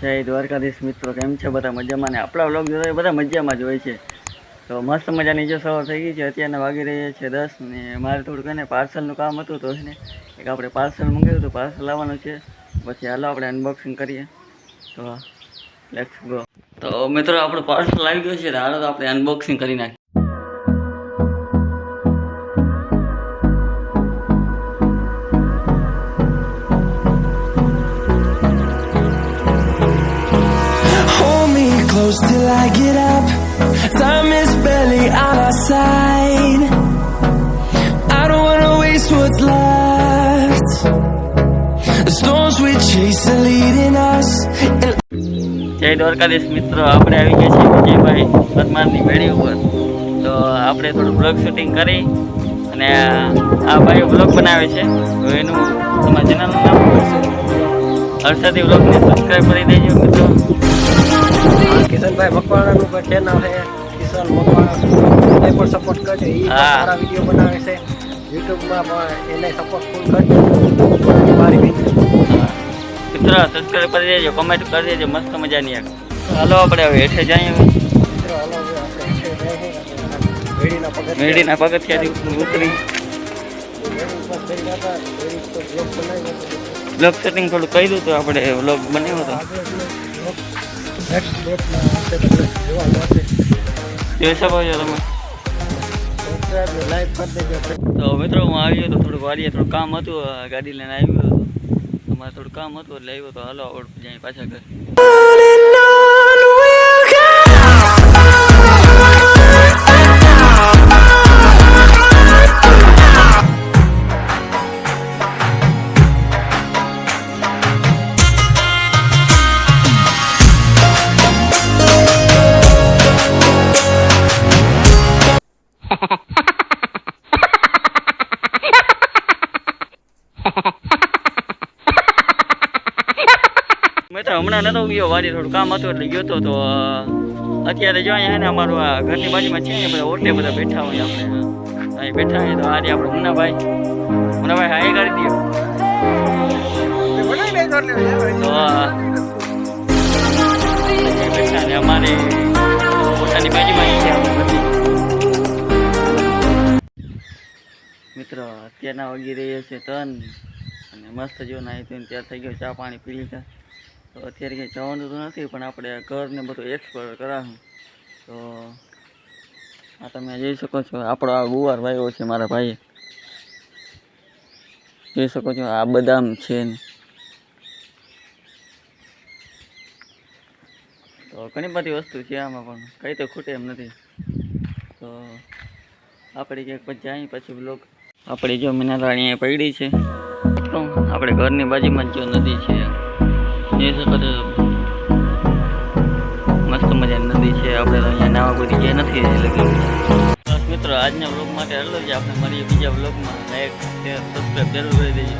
જય દ્વારકાધીશ મિત્રો, કેમ છે બધા મજામાં? ને આપણા વ્લોગ જોતા બધા મજામાં જ હોય છે. તો મસ્ત મજાની જો સવાર થઈ ગઈ છે, અત્યારના વાગી રહ્યા છે દસ ને મારે થોડુંક એને પાર્સલનું કામ હતું તો ને એક આપણે પાર્સલ મંગાવ્યું હતું, પાર્સલ આવવાનું છે. પછી હાલો આપણે અનબોક્સિંગ કરીએ. તો લેટ્સ ગો તો મિત્રો, આપણું પાર્સલ આવી ગયું છે હાલો તો આપણે અનબોક્સિંગ કરી નાખીએ. Close till I get up. Time is barely on our side. I don't wanna waste what's left. The storms we chase are leading us. જય દ્વારકાધીશ મિત્રો, આપણે આવી ગયા છીએ વિજયભાઈ પરમારની વેડી ઉપર તો આપણે થોડું બ્લોગ શૂટિંગ કરી અને આ ભાઈ બ્લોગ બનાવે છે તો એનું તમારા ચેનલનું નામ હર્ષદી બ્લોગને સબસ્ક્રાઈબ કરી દેજો મિત્રો કિશનભાઈ મકવાણાનું પણ ચેનલ છે? કિશન મકવાણા એ પણ સપોર્ટ કરજો. એ સારા વીડિયો બનાવે છે. યુટ્યુબમાં પણ એને સપોર્ટ ફૂલ કરજો. મારી વીડિયો મિત્રો સબસ્ક્રાઈબ કરી દેજો કમેન્ટ કરી દેજો મસ્ત મજાની એક. હાલો આપણે હવે હેઠે જઈએ. મિત્રો હલો હવે આપણે હેઠે જઈએ. વેડીના પગથિયાથી ઉતરી. વેડી ઉપર થોડું કહી બ્લોગ બ્લોગ શૂટિંગ તો આપણે બ્લોગ બનાવ્યો હતો નેક્સ્ટ ડેટમાં આપણે તમને જોવા મળશે તમે કરી દેજો. તો મિત્રો હું આવ્યો તો થોડુંક વાડીએ થોડું કામ હતું ગાડી લઈને આવ્યો હતો તમારે થોડું કામ હતું એટલે આવ્યો તો હાલો આપણે જાય પાછા ઘરે. મિત્રો હમણાં નતો ગયો વાડી થોડું કામ હતું એટલે ગયો તો અત્યારે જો અહીંયા અમારું આ ઘરની બાજુમાં છે બધા ઓટલે બધા બેઠા હોય આપણે. અહીં બેઠા હોય તો આજે આપણે મુન્નાભાઈ. મુન્નાભાઈ એ કરી દો બેઠા પોતાની બાજુમાં. મિત્રો, અત્યારના વાગી રહ્યા છે ત્રણ અને મસ્ત જો નાહી ત્યાં થઈ ગયો, ચા પાણી પી લીધા. તો અત્યારે કંઈ જવાનું તો નથી, પણ આપણે ઘરને બધું એક્સપ્લોર કરાવું. તો આ તમે જોઈ શકો છો, આપણો આ ગુવાર ભાઈઓ છે મારા ભાઈએ. જોઈ શકો છો, આ બદામ છે ને. તો ઘણી બધી વસ્તુ છે આમાં, પણ કંઈ તો ખૂટે એમ નથી. તો આપણે ક્યાંક પછી જાય પછી બ્લોક આપણે જો મિનારાણી પડી છે. આપણે ઘરની બાજુમાં જ જો નદી છે. જોઈ શકો મસ્ત મજાની નદી છે. આપણે અહીંયા નાવા કોઈ જગ્યાએ નથી એટલે મિત્રો, આજના બ્લોગ માટે એટલું જ. આપણે મળીએ બીજા બ્લોગમાં લાઈક શેર સબસ્ક્રાઈબ જરૂર કરી દેજો.